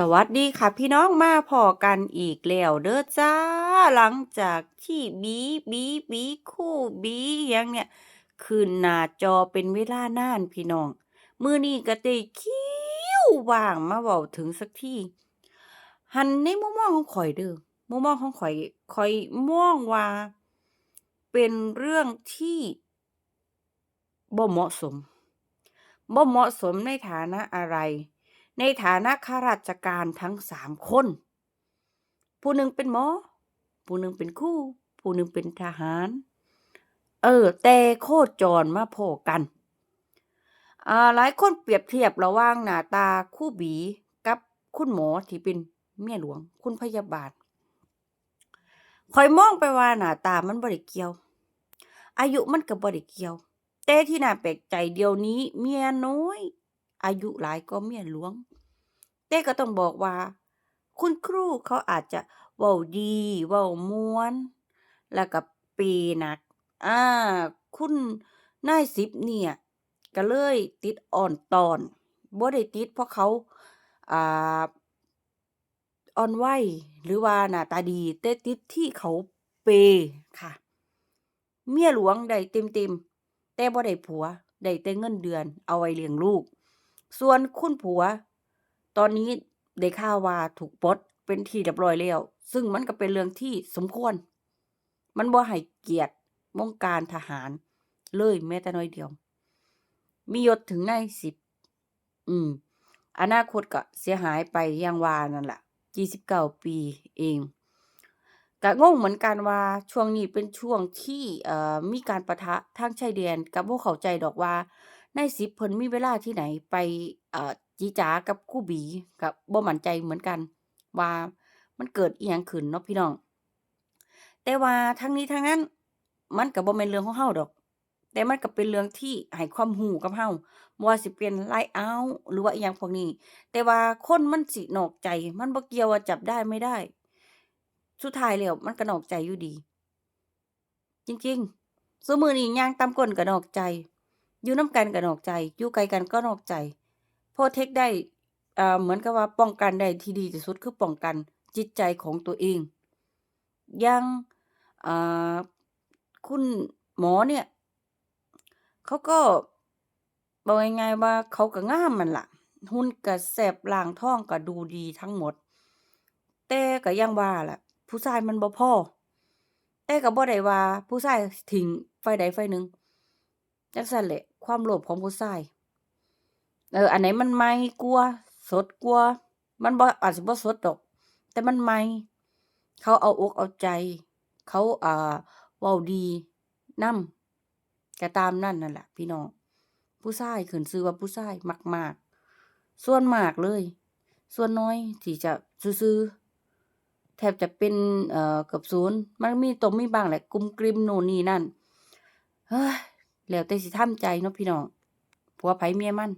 สวัสดีค่ะพี่น้องมาพอกันอีกแล้วเด้อจ้า หลังจากที่บีบีบีคู่บียังเนี่ยขึ้นหน้าจอเป็นเวลานานพี่น้อง มือนี้ก็ได้คิวว่างมาเว้าถึงสักทีหันในมุมมองของข่อยเด้อมุมมองของข่อยข่อยมองว่า เป็นเรื่องที่บ่เหมาะสมบ่เหมาะสมในฐานะอะไร ในฐานะข้าราชการทั้งสามคน ผู้หนึ่งเป็นหมอ ผู้หนึ่งเป็นครูผู้หนึ่งเป็นทหาร เออ แต่โคจรมาพอกันอ่าหลายคนเปรียบเทียบระหว่างหน้าตาคู่บีกับคุณหมอที่เป็นเมียหลวง คุณพยาบาลข้อยมองไปว่าหน้าตามันบ่ได้เกี่ยว อายุมันก็บ่ได้เกี่ยว แต่ที่น่าแปลกใจเดี๋ยวนี้ เมียน้อย อายุหลายกว่าเมียหลวง แต่ก็ต้องบอกว่า คุณครูเขาอาจจะเว้าดีเว้าม่วน แล้วก็เปย์หนัก อ่า คุณนายสิบเนี่ย ก็เลยติดอ่อนตอนบ่ได้ติดเพราะเขาอ่าอ่อนไหวหรือว่าหน้าตาดีแต่ติดที่เขาเปย์ค่ะ เมียหลวงได้เต็มๆแต่บ่ได้ผัวได้แต่เงินเดือนเอาไว้เลี้ยงลูก ส่วนคุณผัว ตอนนี้ได้ข่าวว่าถูกปลดเป็นที่เรียบร้อยแล้ว ซึ่งมันก็เป็นเรื่องที่สมควร มันบ่ให้เกียรติวงการทหาร เลยแม้แต่น้อยเดียว มียศถึงนายสิบ อืม อนาคตก็เสียหายไปอย่างวานั่นล่ะ29ปีเองก็งงเหมือนกันว่าช่วงนี้เป็นช่วงที่มีการปะทะทางชายแดนก็บ่เขาใจดอกว่า นายสิบเพิ่นมีเวลาที่ไหนไปเอ่อจิจ๋ากับครูบีก็บ่มั่นใจเหมือนกัน ว่ามันเกิดอิหยังขึ้นเนาะพี่น้อง แต่ว่าทั้งนี้ทั้งนั้นมันก็บบ่แม่นเรื่องของเราดอก แต่มันก็เป็นเรื่องที่ให้ความรู้กับเราบ่ว่าสิเป็น Lifeout หรือว่าอิหยังพวกนี้ แต่ว่าคนมันสินอกใจ มันบ่เกี่ยวว่าจับได้ไม่ได้ สุดท้ายแล้วมันก็นอกใจอยู่ดี จริงๆซุมื้อนี้ย่างตามก้นก็นอกใจ อยู่น้ำกันก็นอกใจ อยู่ไกลกันก็นอกใจโพรเทกต์ได้อ่าเหมือนกับว่าป้องกันได้ที่ดีที่สุดคือป้องกันจิตใจของตัวเองย่างอ่าคุณหมอเนี่ยเขาก็บอกง่ายๆว่าเขาก็ง่ามนั่นล่ะ หุ่นก็แซ่บร่างท้องก็ดูดีทั้งหมด แต่ก็ย่างว่าล่ะ ผู้ชายมันบ่พอแต่ก็บ่ได้ว่าผู้ชายทิ้งฝ่ายใดฝ่ายหนึ่ง จั่งซั้นแหละ ความโลภของผู้ชาย เออ อันไหนมันใหม่กว่าสดกว่ามันบ่อาจสิบ่สดดอก แต่มันใหม่ เขาเอาอกเอาใจ เขาอ่าเว้าดีนำก็ตามนั้นนั่นแหละพี่น้อง ผู้ชายขึ้นชื่อว่าผู้ชายมาก ๆ ส่วนมากเลย ส่วนน้อยที่จะซื่อแทบจะเป็นเอ่อเกือบศูนย์มันมีต้องมีบ้างแหละกลุ่มกริมโน่นนี่นั่น เฮ้ย แล้วแต่สิทำใจเนาะพี่น้องผัวไผเมียมัน